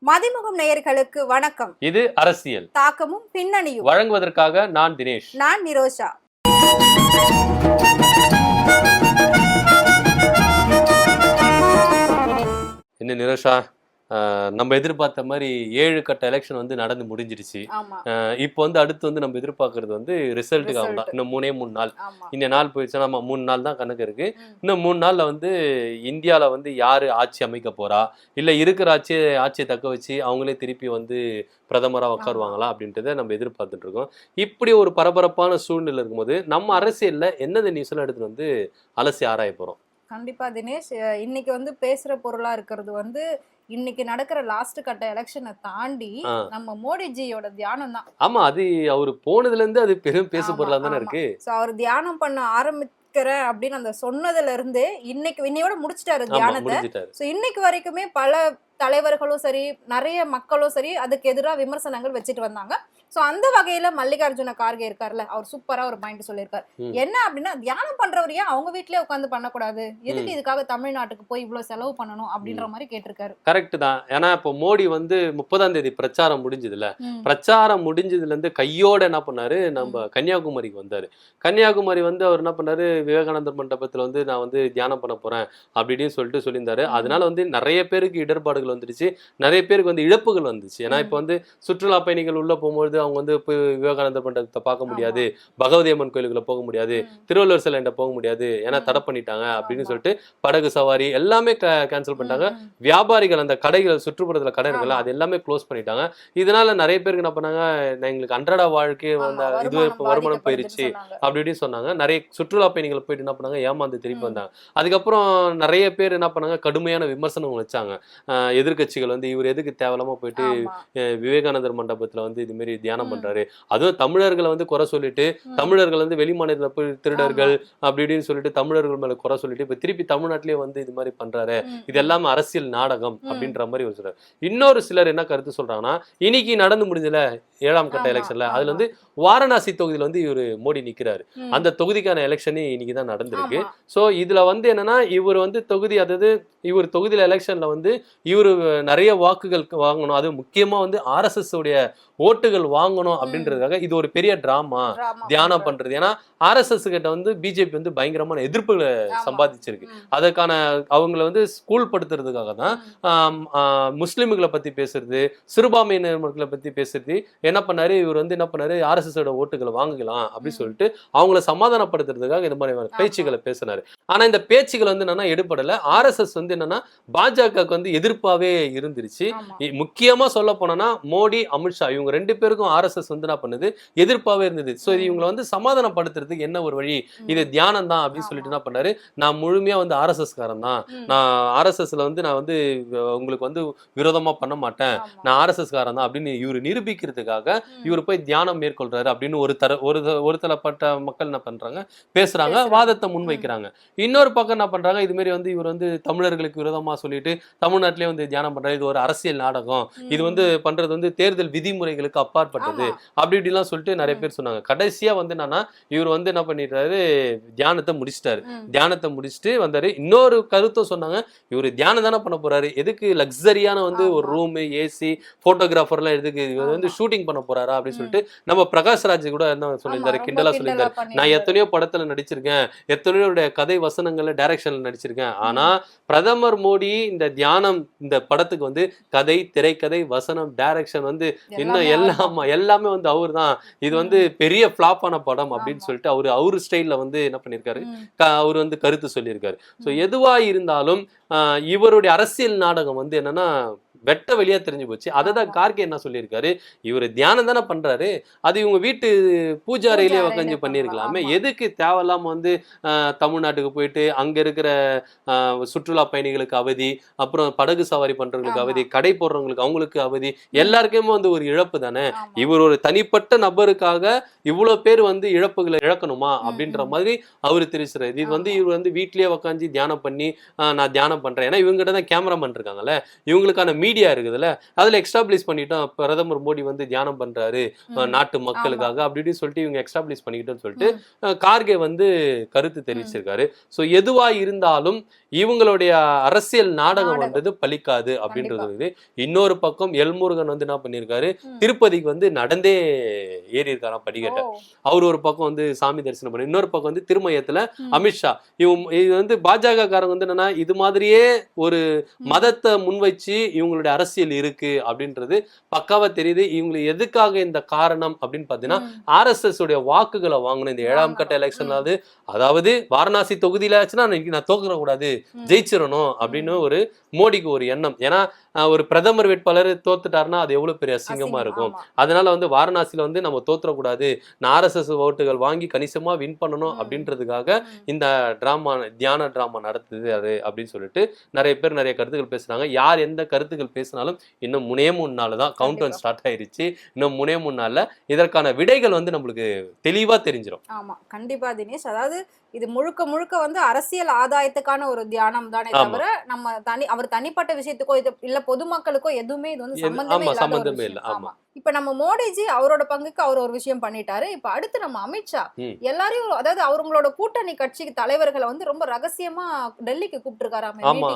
மதிமுகம் நேயர்களுக்கு வணக்கம். இது அரசியல். தாக்கமும் பின்னணியும். வழங்குவதற்காக நான் தினேஷ். நான் நிரோஷா. என்ன நிரோஷா? நம்ம எதிர்பார்த்த மாதிரி ஏழு கட்ட எலெக்ஷன் வந்து நடந்து முடிஞ்சிருச்சு இப்போ வந்து அடுத்து வந்து நம்ம எதிர்பார்க்கறது வந்து ரிசல்ட்டுக்காக தான். Result. இன்னும் மூணே மூணு நாள். இந்த நாள் போயிடுச்சுன்னா நம்ம மூணு நாள் தான் கணக்கு இருக்கு. இன்னும் மூணு நாள்ல வந்து இந்தியால வந்து யாரு ஆட்சி அமைக்க போறா? இல்ல இருக்கிற ஆட்சியை ஆட்சியை தக்க வச்சு அவங்களே திருப்பி வந்து பிரதமரா உட்காருவாங்களா அப்படின்றத நம்ம எதிர்பார்த்துட்டு இருக்கோம். இப்படி ஒரு பரபரப்பான சூழ்நிலை இருக்கும்போது நம்ம அரசியல்ல என்னென்ன நியூஸ்லாம் எடுத்துட்டு வந்து அலசி ஆராய போறோம்? கண்டிப்பா தினேஷ். இன்னைக்கு வந்து பேசுற பொருளா இருக்கிறது வந்து இன்னைக்கு நடக்கிற லாஸ்ட் கட்ட எலெக்ஷனை தாண்டி. நம்ம மோடிஜியோட தியானம் தான் ஆமா அது அவர் போனதுல இருந்து அது பெரும் பேசு பொருளா தானே. இருக்கு சோ அவர் தியானம் பண்ண ஆரம்பிக்கிறேன் அப்படின்னு அந்த சொன்னதுல இருந்து இன்னைக்கு இன்னையோட முடிச்சிட்டாரு தியானத்தை ஸோ இன்னைக்கு வரைக்குமே பல தலைவர்களும் சரி நிறைய மக்களும் சரி அதுக்கு எதிராக விமர்சனங்கள் வச்சுட்டு வந்தாங்க. ஸோ அந்த வகையில மல்லிகார்ஜுன கார்கே இருக்கார்ல அவர் சூப்பரா ஒரு பாயிண்ட் சொல்லியிருக்காரு. என்ன அப்படின்னா தியானம் பண்றவர் ஏன் அவங்க வீட்லயே உட்காந்து பண்ணக்கூடாது? எதுக்கு. இதுக்காக தமிழ்நாட்டுக்கு போய் இவ்வளவு செலவு பண்ணணும் அப்படின்ற மாதிரி கேட்டிருக்காரு. கரெக்ட் தான். ஏன்னா இப்போ மோடி வந்து முப்பதாம் தேதி பிரச்சாரம் முடிஞ்சதுல. பிரச்சாரம் முடிஞ்சதுல இருந்து கையோட என்ன பண்ணாரு? நம்ம கன்னியாகுமரிக்கு வந்தாரு. கன்னியாகுமரி வந்து அவர் என்ன பண்ணாரு? விவேகானந்தர் மண்டபத்துல வந்து நான் வந்து தியானம் பண்ண போறேன் அப்படி இப்படின்னு சொல்லிட்டு சொல்லியிருந்தாரு. அதனால வந்து நிறைய பேருக்கு இடர்பாடுகள் வந்துடுச்சு நிறைய பேருக்கு வந்து இழப்புகள் வந்துச்சு ஏன்னா. இப்போ வந்து சுற்றுலா பயணிகள் உள்ள போகும்போது அவங்க வந்து போய் விவேகானந்தர் மண்டபத்தை பார்க்க முடியாது பகவதி அம்மன் கோயிலுக்குள்ள போக முடியாது. திருவள்ளுவர் சிலைண்ட போக முடியாது ஏன்னா. தடை பண்ணிட்டாங்க அப்படின்னு. சொல்லிட்டு படகு சவாரி எல்லாமே கேன்சல் பண்ணிட்டாங்க. வியாபாரிகள் அந்த கடைகள் சுற்றுப்புறத்துல கடை இருக்குல்ல. அது எல்லாமே க்ளோஸ் பண்ணிட்டாங்க இதனால நிறைய பேருக்கு என்ன பண்ணாங்க எங்களுக்கு அன்றாட வாழ்க்கை அந்த இது வருமானம் போயிருச்சு சொன்னாங்க. அப்படி இப்படின்னு சொன்னாங்க நிறைய சுற்றுலா பயணிகள் போயிட்டு என்ன பண்ணாங்க ஏமாந்து திருப்பி. வந்தாங்க அதுக்கப்புறம் நிறைய பேர் என்ன பண்ணாங்க கடுமையான விமர்சனம் வச்சாங்க ஆஹ் எதிர்க்கட்சிகள் வந்து இவர் எதுக்கு தேவையில்லாம போயிட்டு விவேகானந்தர் மண்டபத்துல வந்து இது மாதிரி தியானம். பண்றாரு அதுவும் தமிழர்களை வந்து குறை சொல்லிட்டு. தமிழர்கள் வந்து வெளி மாநிலத்துல போய் திருடர்கள் அப்படி இப்படின்னு சொல்லிட்டு தமிழர்கள் மேல குறை சொல்லிட்டு இப்ப திருப்பி தமிழ்நாட்டிலேயே வந்து இது மாதிரி பண்றாரு. இது எல்லாமே அரசியல் நாடகம். அப்படின்ற மாதிரி சொல்றாரு இன்னொரு சிலர் என்ன கருத்து சொல்றாங்கன்னா இன்னைக்கு நடந்து முடிஞ்சல ஏழாம் கட்ட எலெக்ஷன்ல. அதுல வந்து வாரணாசி தொகுதியில வந்து இவரு மோடி நிக்கிறாரு. அந்த தொகுதிக்கான எலெக்ஷனே இன்னைக்கு தான் நடந்திருக்கு. சோ இதுல வந்து என்னன்னா இவர் வந்து தொகுதி அதாவது இவர் தொகுதியில எலெக்ஷன்ல வந்து இவர் நிறைய வாக்குகள் வாங்கணும். அது முக்கியமா வந்து ஆர்எஸ்எஸ் உடைய ஓட்டுகள் வாங்கணும் அப்படின்றதுக்காக இது ஒரு பெரிய டிராமா தியானம். பண்றது. ஏன்னா ஆர்எஸ்எஸ் கிட்ட வந்து பிஜேபி வந்து பயங்கரமான எதிர்ப்புகளை. சம்பாதிச்சிருக்கு. அதற்கான அவங்கள வந்து ஸ்கூல் படுத்துறதுக்காக தான் முஸ்லிம்களை பத்தி பேசுறது சிறுபான்மையினர் மக்களை பத்தி பேசுறது. என்ன பண்ணாரு? இவர் வந்து என்ன பண்ணாரு? ஆர்எஸ்எஸ் ஓட ஓட்டுகளை வாங்கிக்கலாம் அப்படின்னு. சொல்லிட்டு அவங்கள சமாதானப்படுத்துறதுக்காக இந்த மாதிரி பேச்சுகளை பேசினாரு. ஆனா இந்த பேச்சுகள் வந்து என்னன்னா எடுபடல. ஆர்எஸ்எஸ் வந்து என்னன்னா பாஜகவுக்கு வந்து எதிர்ப்பாவே இருந்துருச்சு முக்கியமா சொல்ல போனோம்னா மோடி அமித்ஷா இவங்க ரெண்டு பேருக்கும் ஆர்எஸ்எஸ் வந்து என்ன பண்ணுது எதிர்ப்பாவே இருந்தது சோ இது. இவங்களை வந்து சமாதானப்படுத்துறதுக்கு என்ன ஒரு வழி. இது தியானம் தான் அப்படின்னு. சொல்லிட்டு என்ன பண்ணாரு நான் முழுமையா வந்து ஆர்எஸ்எஸ் காரன் தான். நான் ஆர்எஸ்எஸ்ல வந்து நான் வந்து உங்களுக்கு வந்து விரோதமா பண்ண மாட்டேன். நான் ஆர்எஸ்எஸ் காரன் தான் அப்படின்னு இவர் நிரூபிக்கிறதுக்காக. இவர் போய் தியானம் மேற்கொள்றாரு அப்படின்னு ஒரு தர ஒரு ஒரு தரப்பட்ட மக்கள் என்ன பண்றாங்க பேசுறாங்க. வாதத்தை முன்வைக்கிறாங்க இன்னொரு பக்கம் என்ன பண்றாங்க இது மாதிரி வந்து இவர் வந்து தமிழர்களுக்கு விரோதமா சொல்லிட்டு தமிழ்நாட்டிலே வந்து தியானம் பண்றாரு இது ஒரு அரசியல் நாடகம் இது வந்து பண்றது வந்து தேர்தல் விதிமுறைகளுக்கு அப்பாற்பட்டது. அப்படி இப்படிலாம் சொல்லிட்டு நிறைய. பேர் சொன்னாங்க கடைசியா வந்து என்னன்னா இவர் வந்து என்ன பண்ணிடுறாரு தியானத்தை முடிச்சிட்டாரு. தியானத்தை முடிச்சுட்டு வந்தாரு இன்னொரு கருத்தும் சொன்னாங்க இவர் தியானம் தானே பண்ண போறாரு எதுக்கு லக்ஸரியான வந்து ஒரு. ரூம் ஏசி போட்டோகிராஃபர்லாம் எதுக்கு இவர் வந்து. ஷூட்டிங் பண்ண போறாரா அப்படின்னு. சொல்லிட்டு நம்ம பிரகாஷ் ராஜ் கூட என்ன சொல்லியிருந்தாரு கிண்டலா சொல்லியிருந்தாரு நான். எத்தனையோ படத்துல நடிச்சிருக்கேன் எத்தனையோ கதை வசனங்கள்ல டைரக்ஷன்ல நடிச்சிருக்கேன் ஆனா பிரதமர் மோடி இந்த தியானம் இந்த படத்துக்கு வந்து கதை திரைக்கதை வசனம் டைரக்ஷன் வந்து இன்னும் எல்லாமே எல்லாம் வந்து அவர் தான் இது வந்து பெரிய ஃபிளாப்பான படம் அப்படின்னு. சொல்லிட்டு அவரு அவரு ஸ்டைல்ல வந்து என்ன பண்ணிருக்காரு ம். அவர் வந்து கருத்து சொல்லியிருக்காரு ஸோ ம். எதுவா இருந்தாலும் இவருடைய அரசியல் நாடகம் வந்து என்னன்னா வெட்ட வெளியா தெரிஞ்சு போச்சு அதை தான். கார்கே என்ன சொல்லியிருக்காரு இவர் தியானம் தானே பண்றாரு அது இவங்க வீட்டு பூஜாரையிலே பூஜை அறையிலே பண்ணியிருக்கலாமே. எதுக்கு தேவையில்லாம வந்து தமிழ்நாட்டுக்கு போயிட்டு அங்க இருக்கிற சுற்றுலா பயணிகளுக்கு அவதி அப்புறம் படகு சவாரி பண்றவங்களுக்கு ஆமா. அவதி கடை போடுறவங்களுக்கு அவங்களுக்கு அவதி எல்லாருக்குமே வந்து ஒரு இழப்பு தானே. இவர் ஒரு தனிப்பட்ட நபருக்காக இவ்வளவு பேர் வந்து இழப்புகளை இழக்கணுமா அப்படின்ற. மாதிரி அவர் தெரிவிச்சாரு இது வந்து. இவர் வந்து வீட்லயே உட்காந்து தியானம் பண்ணி நான் தியானம் பண்றேன் ஏன்னா இவங்ககிட்ட தான் கேமராமேன் இருக்காங்கல்ல இவங்களுக்கான மீடியா இருக்குதுல்ல அதுல எக்ஸ்டாப்ளிஷ் பண்ணிட்டோம் பிரதமர் மோடி வந்து தியானம் ம். நாட்டு மக்களுக்காக அப்படி இப்படின்னு சொல்லிட்டு இவங்க எக்ஸ்டாப்ளிஷ் பண்ணிக்கிட்டோம்னு சொல்லிட்டு கார்கே வந்து கருத்து தெரிவிச்சிருக்காரு சோ எதுவா இருந்தாலும் இவங்களுடைய அரசியல் நாடகம். வந்தது பலிக்காது அப்படின்றது இன்னொரு பக்கம் எல்முருகன் வந்து என்ன பண்ணியிருக்காரு. திருப்பதிக்கு வந்து நடந்தே ஏறி இருக்காராம் படிக்கட்ட. அவர் ஒரு பக்கம் வந்து சாமி தரிசனம் பண்ணி இன்னொரு பக்கம் வந்து திருமயத்துல. அமித்ஷா இவங்க இது வந்து பாஜக காரங்க வந்து என்னன்னா இது மாதிரியே ஒரு. மதத்தை முன்வச்சு இவங்களுடைய அரசியல் இருக்கு அப்படின்றது பக்காவா தெரியுது இவங்களுக்கு எதுக்காக இந்த காரணம் அப்படின்னு பாத்தீங்கன்னா ம். ஆர்எஸ்எஸ் உடைய வாக்குகளை வாங்கணும் இந்த ஏழாம் கட்ட. எலெக்ஷனாவது அதாவது வாரணாசி தொகுதியில ஆச்சுன்னா நான் தோக்குற கூடாது. ஜெயிச்சிடணும் அப்படின்னு ஒரு மோடிக்கு ஒரு எண்ணம் ஏன்னா ஒரு பிரதமர் வேட்பாளர் தோத்துட்டாருன்னா அது எவ்வளவு பெரிய அசிங்கமா இருக்கும். அதனால வந்து வாரணாசியில வந்து நம்ம தோத்துறக்கூடாது நான் ஆர்எஸ்எஸ் ஓட்டுகள் வாங்கி கணிசமா வின் பண்ணணும். அப்படின்றதுக்காக. இந்த டிராமா தியான டிராமா நடத்துது அது அப்படின்னு சொல்லிட்டு நிறைய பேர் நிறைய கருத்துக்கள் பேசுறாங்க யார் எந்த கருத்துக்கள் பேசினாலும் இன்னும் முனே மூணு நாள் தான் கவுண்ட். ஸ்டார்ட் ஆயிருச்சு. இன்னும் முனே மூணு நாள்ல இதற்கான விடைகள் வந்து நம்மளுக்கு தெளிவா தெரிஞ்சிடும் ஆமா. கண்டிப்பா தினேஷ். அதாவது இது முழுக்க முழுக்க வந்து அரசியல் ஆதாயத்துக்கான ஒரு தியானம் தானே. தவிர நம்ம தனி அவர் தனிப்பட்ட விஷயத்துக்கோ இது இல்ல பொதுமக்களுக்கோ எதுவுமே இது வந்து சம்பந்தமே சம்பந்தமே இல்ல. ஆமா. இப்ப நம்ம மோடிஜி அவரோட பங்குக்கு அவர் ஒரு விஷயம் பண்ணிட்டாரு இப்ப அடுத்து நம்ம அமித்ஷா. எல்லாரையும் அதாவது அவங்களோட கூட்டணி கட்சி தலைவர்களை வந்து ரொம்ப ரகசியமா டெல்லிக்கு கூப்பிட்டு ஆமா.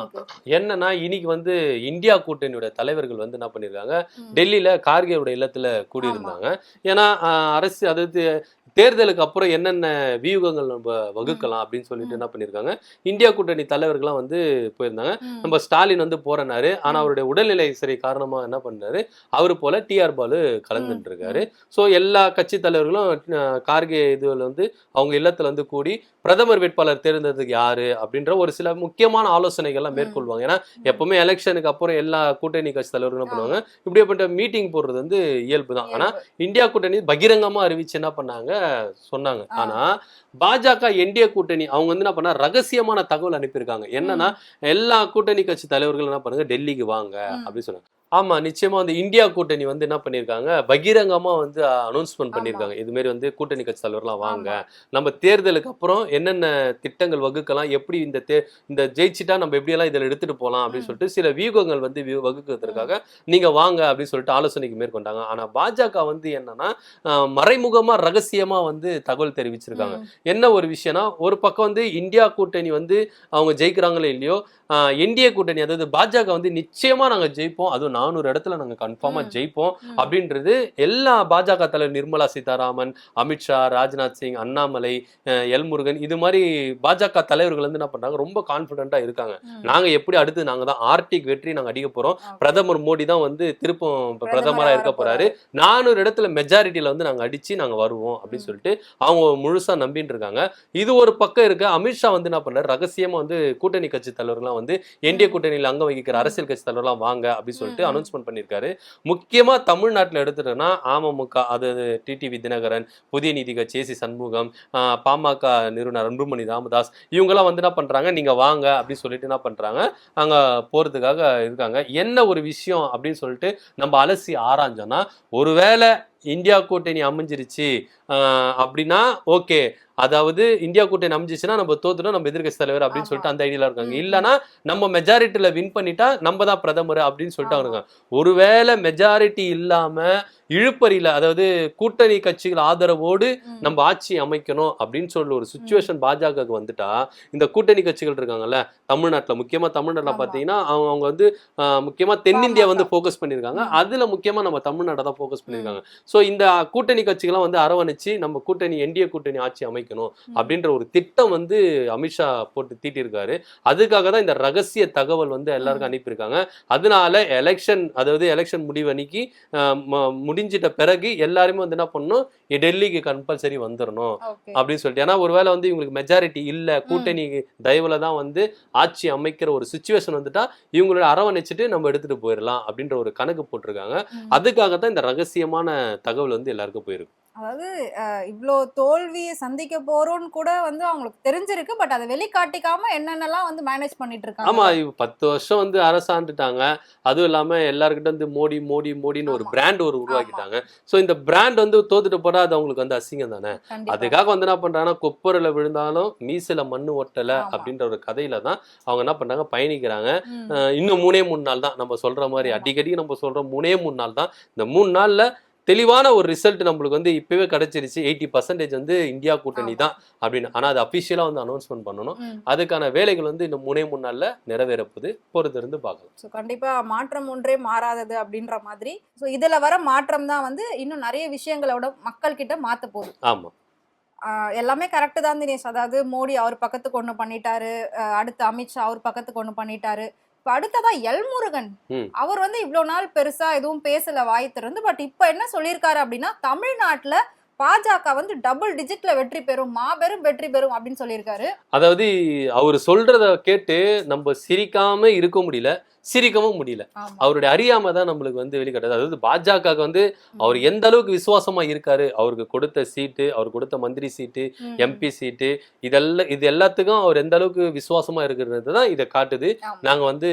என்னன்னா இன்னைக்கு வந்து இந்தியா கூட்டணியோட தலைவர்கள் வந்து என்ன பண்ணிருக்காங்க. டெல்லியில கார்கேவோட இல்லத்துல கூடியிருந்தாங்க ஏன்னா அரசு அதாவது தேர்தலுக்கு அப்புறம் என்னென்ன வியூகங்கள் நம்ம வகுக்கலாம் அப்படின்னு சொல்லிட்டு. என்ன பண்ணிருக்காங்க இந்தியா கூட்டணி தலைவர்கள்லாம் வந்து போயிருந்தாங்க. நம்ம ஸ்டாலின் வந்து போறனாரு ஆனா. அவருடைய உடல்நிலை சரி காரணமா என்ன பண்றாரு? அவரு போல டிஆர் பாலு கலந்துட்டு இருக்காரு சோ எல்லா கட்சி தலைவர்களும் கார்கே இதுல வந்து அவங்க இல்லத்துல வந்து கூடி பிரதமர் வேட்பாளர் தேர்ந்தெடுத்ததுக்கு யாரு? அப்படின்ற ஒரு சில முக்கியமான ஆலோசனைகள்லாம். மேற்கொள்வாங்க. ஏன்னா எப்பவுமே எலெக்ஷனுக்கு அப்புறம் எல்லா கூட்டணி கட்சி தலைவர்களும் பண்ணுவாங்க? இப்படிப்பட்ட மீட்டிங் போடுறது வந்து இயல்பு தான். ஆனா இந்தியா கூட்டணி பகிரங்கமா அறிவிச்சு என்ன பண்ணாங்க? சொன்னாங்க. ஆனா பாஜக என்டிஏ கூட்டணி அவங்க வந்து என்ன பண்ணா ரகசியமான தகவல் அனுப்பியிருக்காங்க. என்னன்னா எல்லா கூட்டணி கட்சி தலைவர்கள் என்ன பண்ணுங்க டெல்லிக்கு வாங்க. அப்படின்னு சொன்னாங்க. ஆமா நிச்சயமா வந்து இந்தியா கூட்டணி வந்து என்ன பண்ணிருக்காங்க? பகிரங்கமா வந்து அனௌன்ஸ்மெண்ட் பண்ணிருக்காங்க. இது மாதிரி வந்து கூட்டணி கட்சி தலைவர்லாம் வாங்க. நம்ம தேர்தலுக்கு அப்புறம் என்னென்ன திட்டங்கள் வகுக்கலாம்? எப்படி இந்த தே இந்த ஜெயிச்சிட்டா நம்ம எப்படியெல்லாம் இதில் எடுத்துட்டு போகலாம்? அப்படின்னு. சொல்லிட்டு சில வியூகங்கள் வந்து வகுக்கிறதுக்காக நீங்க வாங்க அப்படின்னு சொல்லிட்டு ஆலோசனைக்கு மேற்கொண்டாங்க. ஆனா பாஜக வந்து என்னன்னா ஆஹ், மறைமுகமா ரகசியமா வந்து தகவல் தெரிவிச்சிருக்காங்க. என்ன ஒரு விஷயம்னா ஒரு பக்கம் வந்து இந்தியா கூட்டணி வந்து அவங்க ஜெயிக்கிறாங்களோ இல்லையோ என்டிஏ கூட்டணி அதாவது பாஜக வந்து நிச்சயமா நாங்க ஜெயிப்போம். அதுவும் நானூறு இடத்துல நாங்க கன்ஃபார்மா ம். ஜெயிப்போம் அப்படின்றது எல்லா பாஜக தலைவர் நிர்மலா சீதாராமன் அமித்ஷா ராஜ்நாத் சிங் அண்ணாமலை அஹ், எல் முருகன் இது மாதிரி பாஜக தலைவர்கள் வந்து என்ன பண்றாங்க ரொம்ப கான்பிடண்டா இருக்காங்க நாங்க எப்படி அடுத்து நாங்க தான் ஆர்டிக் வெற்றி நாங்க அடிக்க போறோம் பிரதமர் மோடி தான் வந்து திருப்பம் இப்ப பிரதமரா இருக்க போறாரு நானூறு இடத்துல மெஜாரிட்டியில வந்து நாங்க அடிச்சு நாங்க வருவோம் அப்படின்னு. சொல்லிட்டு அவங்க முழுசா நம்பிட்டு இருக்காங்க இது ஒரு பக்கம் இருக்கு அமித்ஷா வந்து என்ன பண்றாரு ரகசியமா வந்து கூட்டணி கட்சி தலைவர்கள்லாம் வந்து என்டிஏ. கூட்டணியில அங்க வகிக்கிற. அரசியல் கட்சி தலைவர்லாம் வாங்க அப்படின்னு சொல்லிட்டு. அனௌன்ஸ்மெண்ட் பண்ணியிருக்காரு. முக்கியமாக தமிழ்நாட்டில் எடுத்துட்டோம்னா அமமுக அது டிடிவி தினகரன் புதிய நீதி கட்சி சி சண்முகம் பாமக நிறுவனர் அன்புமணி ராமதாஸ் இவங்கெல்லாம் வந்து என்ன பண்ணுறாங்க நீங்கள் வாங்க அப்படின்னு சொல்லிட்டு என்ன பண்ணுறாங்க அங்கே போகிறதுக்காக இருக்காங்க. என்ன ஒரு விஷயம் அப்படின்னு சொல்லிட்டு நம்ம அலசி ஆராய்ஞ்சோன்னா ஒருவேளை இந்தியா கூட்டணி அமைஞ்சிருச்சு அப்படின்னா ஓகே அதாவது இந்தியா கூட்டணி அமைஞ்சிச்சுன்னா நம்ம தோத்துட்டோம் நம்ம எதிர்க்கட்சி தலைவர் அப்படின்னு. சொல்லிட்டு அந்த ஐடியால இருக்காங்க ம், இல்லனா நம்ம மெஜாரிட்டில வின் பண்ணிட்டா நம்ம தான் பிரதமர் அப்படின்னு சொல்லிட்டு. இருக்காங்க ஒருவேளை மெஜாரிட்டி இல்லாம இழுப்பறியில அதாவது கூட்டணி கட்சிகள் ஆதரவோடு நம்ம ஆட்சி அமைக்கணும் அப்படின்னு சொல்ற ஒரு சுச்சுவேஷன் பாஜகவுக்கு வந்துட்டா இந்த கூட்டணி கட்சிகள் இருக்காங்கல்ல தமிழ்நாட்டுல முக்கியமா தமிழ்நாட்டுல ஆமா. பாத்தீங்கன்னா அவங்க அவங்க வந்து முக்கியமா தென்னிந்தியா வந்து. ஃபோக்கஸ் பண்ணிருக்காங்க ம். அதுல முக்கியமா நம்ம தமிழ்நாட்டை தான் ஃபோக்கஸ் பண்ணிருக்காங்க சோ இந்த கூட்டணி கட்சிகள்லாம் வந்து அரவணைச்சு நம்ம கூட்டணி என்டிஏ கூட்டணி ஆட்சி அமைக்கணும் அப்படின்ற ஒரு திட்டம் வந்து அமித்ஷா போட்டு தீட்டியிருக்காரு. அதுக்காக தான் இந்த ரகசிய தகவல் வந்து எல்லாருக்கும் அனுப்பியிருக்காங்க. அதனால எலெக்ஷன் அதாவது எலெக்ஷன் முடிவு அன்னைக்கு ஆஹ், ம- முடிஞ்சிட்ட பிறகு எல்லாருமே வந்து என்ன பண்ணணும் டெல்லிக்கு கம்பல்சரி வந்துடணும் அப்படின்னு சொல்லிட்டு. ஏன்னா ஒருவேளை வந்து இவங்களுக்கு மெஜாரிட்டி இல்ல கூட்டணி தயவுல தான் வந்து ஆட்சி அமைக்கிற ஒரு சுச்சுவேஷன் வந்துட்டா இவங்களோட அரவணைச்சிட்டு நம்ம எடுத்துட்டு போயிடலாம் அப்படின்ற ஒரு கணக்கு போட்டிருக்காங்க. அதுக்காக தான் இந்த ரகசியமான தகவல் வந்து எல்லாருக்கும் போயிருக்கு. அதாவது இவ்ளோ தோல்வியை சந்திக்க போறோம்னு கூட வந்து அவங்களுக்கு தெரிஞ்சிருக்கு. பட் அதை வெளிக்காட்டிக்காம என்னென்னலாம் வந்து மேனேஜ் பண்ணிட்டு இருக்காங்க ஆமா பத்து வருஷம் வந்து அரசாண்டுட்டாங்க. அதுவும் இல்லாம எல்லாருக்கிட்ட வந்து மோடி மோடி மோடின்னு ஒரு. பிராண்ட் ஒரு உருவாக்கிட்டாங்க. சோ இந்த பிராண்ட் வந்து தோத்துட்டு போனா அது அவங்களுக்கு வந்து அசிங்கம் தானே. அதுக்காக வந்து என்ன பண்றாங்கன்னா கொப்பரில் விழுந்தாலும் மீசில மண்ணு ஒட்டல. அப்படின்ற ஒரு கதையில தான் அவங்க என்ன பண்றாங்க பயணிக்கிறாங்க. இன்னும் மூணே மூணு நாள் தான். நம்ம சொல்ற மாதிரி. அடிக்கடி நம்ம சொல்ற மூணே மூணு நாள் தான். இந்த மூணு நாள்ல தெளிவான ஒரு ரிசல்ட் நம்மளுக்கு வந்து இப்பவே கிடைச்சிருச்சு. எயிட்டி பர்சன்டேஜ் வந்து இந்தியா கூட்டணி. தான் அப்படின்னு. ஆனா அது அபிஷியலா வந்து அனௌன்ஸ்மெண்ட் பண்ணணும். அதுக்கான வேலைகள் வந்து இந்த மூணே மூணு நாள்ல நிறைவேறப்போது பொறுத்து இருந்து பார்க்கலாம். ஸோ கண்டிப்பா மாற்றம் ஒன்றே மாறாதது அப்படின்ற மாதிரி. ஸோ இதுல வர மாற்றம் தான் வந்து இன்னும் நிறைய விஷயங்களோட மக்கள் கிட்ட மாத்த போகுது. ஆமா. ஆஹ் எல்லாமே கரெக்டு தான் தினேஷ். அதாவது மோடி அவர் பக்கத்துக்கு ஒன்று பண்ணிட்டாரு. அடுத்து அமித்ஷா அவர் பக்கத்துக்கு ஒன்று பண்ணிட்டாரு. இப்போ அடுத்ததா எல்முருகன். ம். அவர் வந்து இவ்வளோ நாள் பெருசா எதுவும் பேசல வாய் திறந்து பட் இப்போ என்ன சொல்லியிருக்காரு அப்படின்னா தமிழ்நாட்டுல பாஜக வந்து டபுள் டிஜிட்ல வெற்றி பெறும் மாபெரும் வெற்றி பெறும் அப்படின்னு சொல்லியிருக்காரு. அதாவது அவர் சொல்றத கேட்டு நம்ம சிரிக்காம இருக்க முடியல. சிரிக்கவும் முடியல அவருடைய அறியாம தான் நம்மளுக்கு வந்து வெளிக்காட்டுது அதாவது பாஜக வந்து அவர் எந்த அளவுக்கு விசுவாசமா இருக்காரு அவருக்கு கொடுத்த சீட்டு அவர் கொடுத்த மந்திரி சீட்டு. எம்பி சீட்டு இதெல்லாம் இது எல்லாத்துக்கும் அவர் எந்த அளவுக்கு விசுவாசமா இருக்கிறது தான் இதை காட்டுது. நாங்க வந்து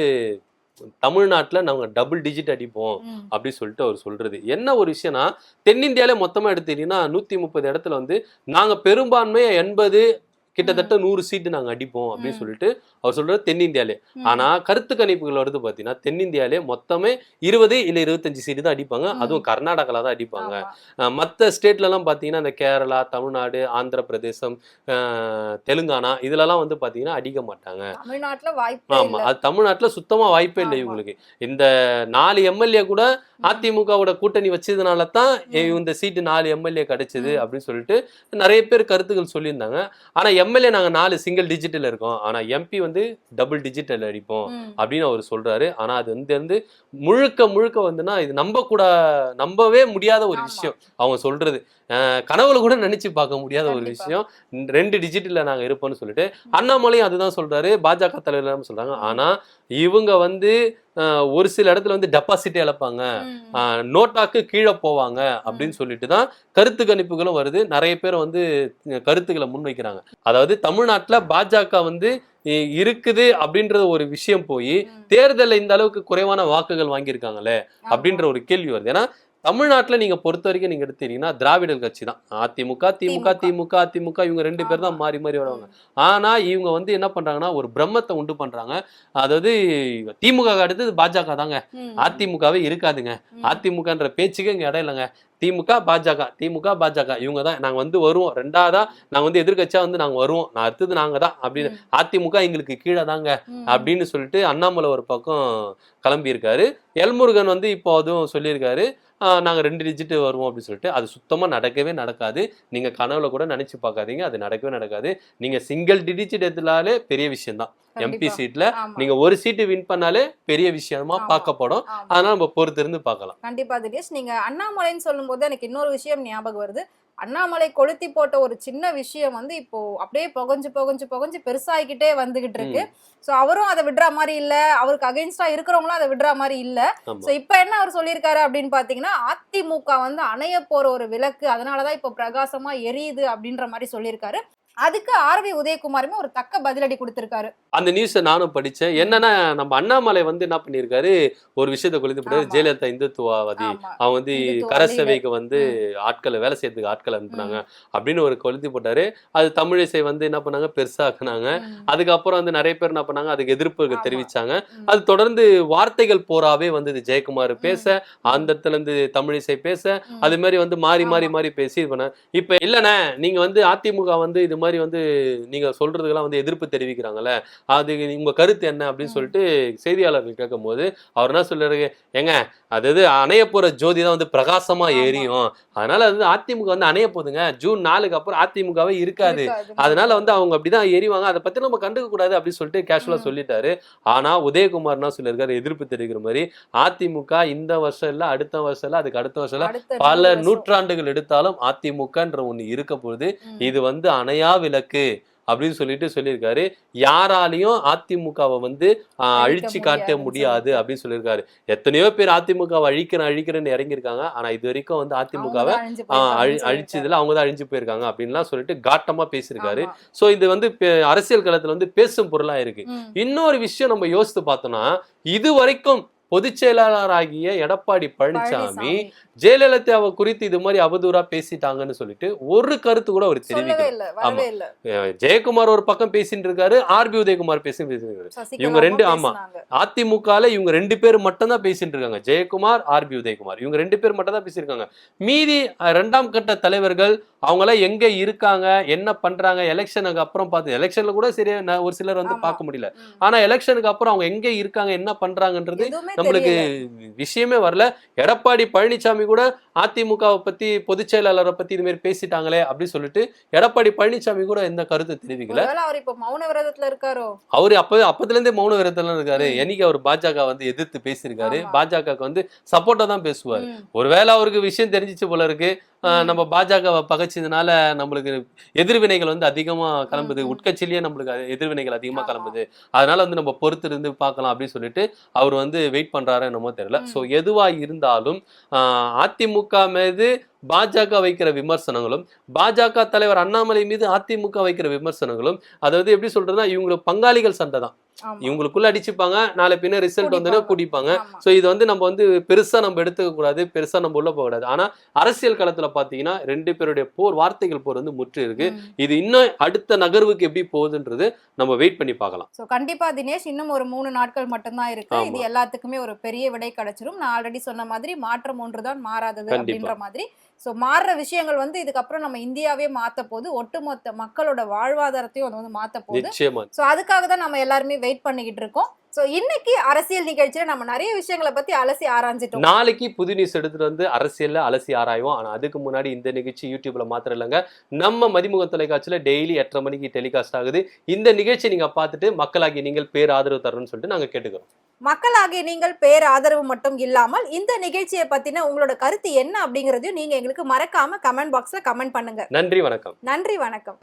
தமிழ்நாட்டுல நாங்க டபுள் டிஜிட் அடிப்போம் ம். அப்படி சொல்லிட்டு அவர் சொல்றது என்ன ஒரு விஷயம்னா தென்னிந்தியாவில மொத்தமா எடுத்துட்டீங்கன்னா நூத்தி முப்பது இடத்துல வந்து நாங்க பெரும்பான்மை எண்பது கிட்டத்தட்ட நூறு சீட்டு நாங்க அடிப்போம் அப்படின்னு. சொல்லிட்டு அவர் சொல்றது தென்னிந்தியாலே ம். ஆனா கருத்து கணிப்புகள் வருது பாத்தீங்கன்னா தென்னிந்தியாலே மொத்தமே இருபது இல்ல இருபத்தஞ்சு சீட்டு தான் அடிப்பாங்க. அதுவும் கர்நாடகால தான் அடிப்பாங்க ஆமா. அஹ் மத்த ஸ்டேட்ல எல்லாம் பாத்தீங்கன்னா இந்த கேரளா தமிழ்நாடு ஆந்திர பிரதேசம் தெலுங்கானா இதுலலாம் வந்து பாத்தீங்கன்னா அடிக்க மாட்டாங்க தமிழ்நாட்டுல வாய்ப்பே ஆமா இல்ல அது தமிழ்நாட்டுல சுத்தமா வாய்ப்பே இல்லை. இவங்களுக்கு இந்த நாலு எம்எல்ஏ கூட அதிமுகவோட கூட்டணி வச்சதுனால தான். இந்த சீட்டு நாலு எம்எல்ஏ கிடைச்சது. அப்படின்னு சொல்லிட்டு நிறைய பேர் கருத்துக்கள் சொல்லியிருந்தாங்க ஆனா எம்எல்ஏ நாங்க நாலு சிங்கிள் டிஜிட்டல் இருக்கோம் ஆனா எம்பி வந்து டபுள் டிஜிட்டல் அடிப்போம். அப்படின்னு அவர் சொல்றாரு ஆனா அது வந்து வந்து முழுக்க முழுக்க வந்துன்னா இது நம்ப கூட நம்பவே முடியாத ஒரு. விஷயம் அவங்க சொல்றது அஹ் கனவுல கூட நினைச்சு பார்க்க முடியாத ஒரு. விஷயம் ரெண்டு டிஜிட்டல்ல நாங்க இருப்போம்னு சொல்லிட்டு அண்ணாமலையும் அதுதான் சொல்றாரு பாஜக தலைவர் சொல்றாங்க ம். ஆனா இவங்க வந்து ஒரு சில இடத்துல வந்து டெபாசிட்டே இழப்பாங்க. நோட்டாக்கு கீழே போவாங்க அப்படின்னு சொல்லிட்டு தான் கருத்து கணிப்புகளும் வருது. நிறைய பேர் வந்து கருத்துக்களை முன்வைக்கிறாங்க. அதாவது தமிழ்நாட்டுல பாஜக வந்து இருக்குது அப்படின்ற ஒரு விஷயம் போய். தேர்தல்ல இந்த அளவுக்கு குறைவான வாக்குகள் வாங்கியிருக்காங்களே அப்படின்ற ஒரு கேள்வி வருது. ஏன்னா தமிழ்நாட்டுல நீங்க பொறுத்த வரைக்கும் நீங்க எடுத்தீங்கன்னா திராவிடர் கட்சி தான் அதிமுக திமுக திமுக. திமுக அதிமுக இவங்க ரெண்டு பேர் தான். மாறி மாறி வருவாங்க ம். ஆனா இவங்க வந்து என்ன பண்றாங்கன்னா ஒரு பிரம்மத்தை உண்டு பண்றாங்க அதாவது திமுக அடுத்தது பாஜக தாங்க. அதிமுகவே இருக்காதுங்க. அதிமுகன்ற பேச்சுக்கு இங்க இடம் இல்லைங்க திமுக பாஜக திமுக பாஜக இவங்க தான் நாங்க வந்து வருவோம் ரெண்டாவதா நாங்க வந்து எதிர்க்கட்சியா வந்து நாங்க வருவோம் நான் அடுத்தது நாங்க தான் அப்படின்னு. அதிமுக எங்களுக்கு கீழே தாங்க. அப்படின்னு சொல்லிட்டு அண்ணாமலை ஒரு பக்கம் கிளம்பி இருக்காரு எல்முருகன் வந்து இப்போ அதுவும் சொல்லியிருக்காரு ஆஹ் நாங்க ரெண்டு டிஜிட் வருவோம் அப்படின்னு சொல்லிட்டு அது சுத்தமா நடக்கவே நடக்காது நீங்க கனவுல கூட நினைச்சு பார்க்காதீங்க அது நடக்கவே நடக்காது நீங்க சிங்கிள் டிஜிட் எடுத்தாலே பெரிய விஷயம் தான் எம்பி. சீட்ல. நீங்க ஒரு சீட்டு வின் பண்ணாலே பெரிய விஷயமா. பார்க்கப்படும். அதனால நம்ம பொறுத்து இருந்து பார்க்கலாம் கண்டிப்பா தினேஷ் நீங்க அண்ணாமலைன்னு சொல்லும்போது எனக்கு இன்னொரு விஷயம் ஞாபகம் வருது அண்ணாமலை கொளுத்தி போட்ட ஒரு சின்ன விஷயம் வந்து இப்போ அப்படியே புகஞ்சு புகஞ்சு புகஞ்சு பெருசாகிக்கிட்டே வந்துகிட்டு இருக்கு சோ அவரும் அதை விடுற மாதிரி இல்ல. அவருக்கு அகைன்ஸ்டா இருக்கிறவங்களும் அதை விடுற மாதிரி இல்ல. சோ இப்ப என்ன அவர் சொல்லியிருக்காரு அப்படின்னு பாத்தீங்கன்னா அதிமுக வந்து அணைய போற ஒரு விளக்கு அதனாலதான் இப்போ பிரகாசமா எரியுது அப்படின்ற மாதிரி சொல்லியிருக்காரு. அதுக்கு ஆர்வி உதயகுமாருமே ஒரு தக்க பதிலடி கொடுத்திருக்காரு. அந்த நியூஸை நானும் படிச்சேன். என்னன்னா நம்ம அண்ணாமலை வந்து என்ன பண்ணியிருக்காரு? ஒரு விஷயத்த கொளுத்து போட்டாரு ஆமா. ஜெயலலிதா இந்துத்துவவாதி அவங்க வந்து கரசேவைக்கு வந்து ஆட்களை வேலை செய்யறதுக்கு ஆட்களை அனுப்புனாங்க அப்படின்னு ஒரு கொளுத்தி போட்டாரு. அது தமிழிசை வந்து என்ன பண்ணாங்க? பெருசாக்குனாங்க. அதுக்கப்புறம் வந்து நிறைய பேர் என்ன பண்ணாங்க? அதுக்கு எதிர்ப்பு. தெரிவிச்சாங்க. அது தொடர்ந்து வார்த்தைகள் போராவே வந்தது. ஜெயக்குமார் பேச அந்த இடத்துல இருந்து தமிழிசை பேச. அது மாதிரி வந்து மாறி மாறி. மாறி பேசி இது பண்ண இப்ப இல்லண்ணே நீங்க வந்து அதிமுக வந்து இது மாதிரி வந்து நீங்க சொல்றதுக்கெல்லாம் வந்து எதிர்ப்பு தெரிவிக்கிறாங்கல்ல அது உங்க கருத்து என்ன அப்படின்னு. சொல்லிட்டு செய்தியாளர்கள் கேட்கும் போது அவர் என்ன சொல்றாரு ஏங்க அதாவது அணைய போற ஜோதி தான் வந்து பிரகாசமா ஆமா. எரியும் அதனால வந்து அதிமுக வந்து அணைய போகுதுங்க ஜூன் நாலுக்கு அப்புறம் அதிமுகவே இருக்காது. அதனால வந்து அவங்க அப்படிதான் எரிவாங்க அதை பத்தி நம்ம கண்டுக்க கூடாது அப்படின்னு சொல்லிட்டு கேஷுவலா ம். சொல்லிட்டாரு சொல்லிட்டாரு ஆனா உதயகுமார் என்ன சொல்லியிருக்காரு எதிர்ப்பு தெரிவிக்கிற மாதிரி அதிமுக இந்த வருஷம் இல்ல அடுத்த வருஷம் இல்ல அதுக்கு அடுத்த வருஷம் இல்ல பல. நூற்றாண்டுகள் எடுத்தாலும் அதிமுகன்ற ஒண்ணு இருக்க பொழுது ம். இது வந்து அணையா விளக்கு அப்படின்னு சொல்லிட்டு சொல்லியிருக்காரு. யாராலையும் அதிமுகவை வந்து அழிச்சு காட்ட முடியாது அப்படின்னு சொல்லியிருக்காரு. எத்தனையோ பேர் அதிமுகவை அழிக்கிறேன் அழிக்கிறேன்னு இறங்கியிருக்காங்க. ஆனா இது வரைக்கும் வந்து அதிமுகவை அழிச்சதுல அவங்க தான் அழிஞ்சு போயிருக்காங்க அப்படின்லாம் சொல்லிட்டு காட்டமா பேசியிருக்காரு. சோ இது வந்து அரசியல் களத்துல வந்து பேசும் பொருளா இருக்கு. இன்னொரு விஷயம் நம்ம யோசித்து பார்த்தோம்னா இது வரைக்கும் பொதுச் செயலாளராகிய எடப்பாடி பழனிசாமி. ஜெயலலிதாவை குறித்து இது மாதிரி அவதூறா பேசிட்டாங்கன்னு சொல்லிட்டு ஒரு கருத்து கூட அவர் தெரிவிக்கல ஜெயக்குமார் ஒரு பக்கம் பேசிட்டு இருக்காரு ஆர்பி உதயகுமார் பேசி பேசிட்டு இவங்க ரெண்டு, ஆமா. அதிமுகல இவங்க ரெண்டு பேர் மட்டும் தான் பேசிட்டு இருக்காங்க ஜெயக்குமார் ஆர்பி உதயகுமார் இவங்க ரெண்டு பேர் மட்டும் தான் பேசியிருக்காங்க மீதி அஹ், இரண்டாம் கட்ட தலைவர்கள் அவங்க எல்லாம் எங்க இருக்காங்க என்ன பண்றாங்க எலெக்ஷனுக்கு அப்புறம் பார்த்து எலெக்ஷன்ல கூட சரியா ந- ஒரு சிலர் வந்து. பார்க்க முடியல. ஆனா எலெக்ஷனுக்கு அப்புறம் அவங்க எங்க இருக்காங்க என்ன பண்றாங்கன்றது நம்மளுக்கு. விஷயமே வரல எடப்பாடி பழனிசாமி கூட அதிமுகவை பத்தி பொதுச் செயலாளரை பத்தி இது மாதிரி பேசிட்டாங்களே அப்படின்னு சொல்லிட்டு எடப்பாடி பழனிசாமி கூட எந்த கருத்து தெரிவிக்கல அவர் இப்ப மௌன விரதத்துல இருக்காரோ அவரு அப்ப அப்பத்துல இருந்தே மௌன விரதத்துல இருக்காரு. என்னைக்கு அவர் பாஜக வந்து எதிர்த்து பேசியிருக்காரு. பாஜகவுக்கு வந்து சப்போர்ட்டா தான் பேசுவாரு. ஒருவேளை அவருக்கு விஷயம் தெரிஞ்சிச்சு போல இருக்கு. நம்ம பாஜகவை பகைச்சதுனால நம்மளுக்கு எதிர்வினைகள் வந்து அதிகமா கிளம்புது. உட்கட்சியிலேயே நம்மளுக்கு எதிர்வினைகள் அதிகமா ஆமா. கிளம்புது அதனால வந்து நம்ம பொறுத்து இருந்து பார்க்கலாம் அப்படின்னு சொல்லிட்டு அவர் வந்து வெயிட் பண்றாரு என்னமோ தெரியல. ஸோ எதுவா இருந்தாலும் அதிமுக மீது பாஜக வைக்கிற விமர்சனங்களும் பாஜக தலைவர் அண்ணாமலை மீது அதிமுக வைக்கிற விமர்சனங்களும் அதாவது எப்படி சொல்றதுன்னா இவங்களுக்கு பங்காளிகள் சண்டை தான். இவங்களுக்குள்ள அடிச்சுப்பாங்க. நாளை பின்ன ரிசல்ட் வந்தோடனே குடிப்பாங்க. ஸோ இது வந்து நம்ம வந்து பெருசா நம்ம எடுத்துக்க கூடாது. பெருசா நம்ம உள்ள போக கூடாது. ஆனா அரசியல் களத்துல பாத்தீங்கன்னா ரெண்டு பேருடைய போர் வார்த்தைகள் போர் வந்து முற்று இருக்கு. இது இன்னும் அடுத்த நகர்வுக்கு எப்படி போகுதுன்றது நம்ம வெயிட் பண்ணி பார்க்கலாம். சோ கண்டிப்பா தினேஷ் இன்னும் ஒரு மூணு நாட்கள் மட்டும்தான் இருக்கு. இது எல்லாத்துக்குமே ஒரு பெரிய விடை கிடைச்சிரும். நான் ஆல்ரெடி சொன்ன மாதிரி மாற்றம் ஒன்றுதான் மாறாதது. அப்படின்ற மாதிரி சோ மாறுற விஷயங்கள் வந்து இதுக்கப்புறம் நம்ம இந்தியாவே மாத்த போது ஒட்டுமொத்த மக்களோட வாழ்வாதாரத்தையும் அது வந்து மாத்த போகுது சோ அதுக்காக தான் நம்ம எல்லாருமே வெயிட் பண்ணிக்கிட்டு இருக்கோம். சோ இன்னைக்கு அரசியல் நிகழ்ச்சியில நம்ம நிறைய விஷயங்களை பத்தி அலசி ஆராய்ஞ்சிட்டோம். நாளைக்கு புது நியூஸ் எடுத்துட்டு வந்து அரசியல்ல அலசி ஆராய்வோம். ஆனா அதுக்கு முன்னாடி இந்த நிகழ்ச்சி யூடியூப்ல மாத்திரம் இல்லைங்க. நம்ம மதிமுக தொலைக்காட்சியில டெய்லி எட்டரை மணிக்கு டெலிகாஸ்ட் ஆகுது. இந்த நிகழ்ச்சி நீங்க பார்த்துட்டு மக்களாகி நீங்கள் பேர் ஆதரவு தரணும்னு சொல்லிட்டு நாங்க கேட்டுக்கிறோம். மக்களாகிய நீங்கள் பேர் ஆதரவு மட்டும் இல்லாமல் இந்த நிகழ்ச்சியை பத்தின உங்களோட கருத்து என்ன அப்படிங்கறதையும் நீங்க எங்களுக்கு மறக்காம கமெண்ட் பாக்ஸ்ல கமெண்ட் பண்ணுங்க. நன்றி வணக்கம். நன்றி வணக்கம்.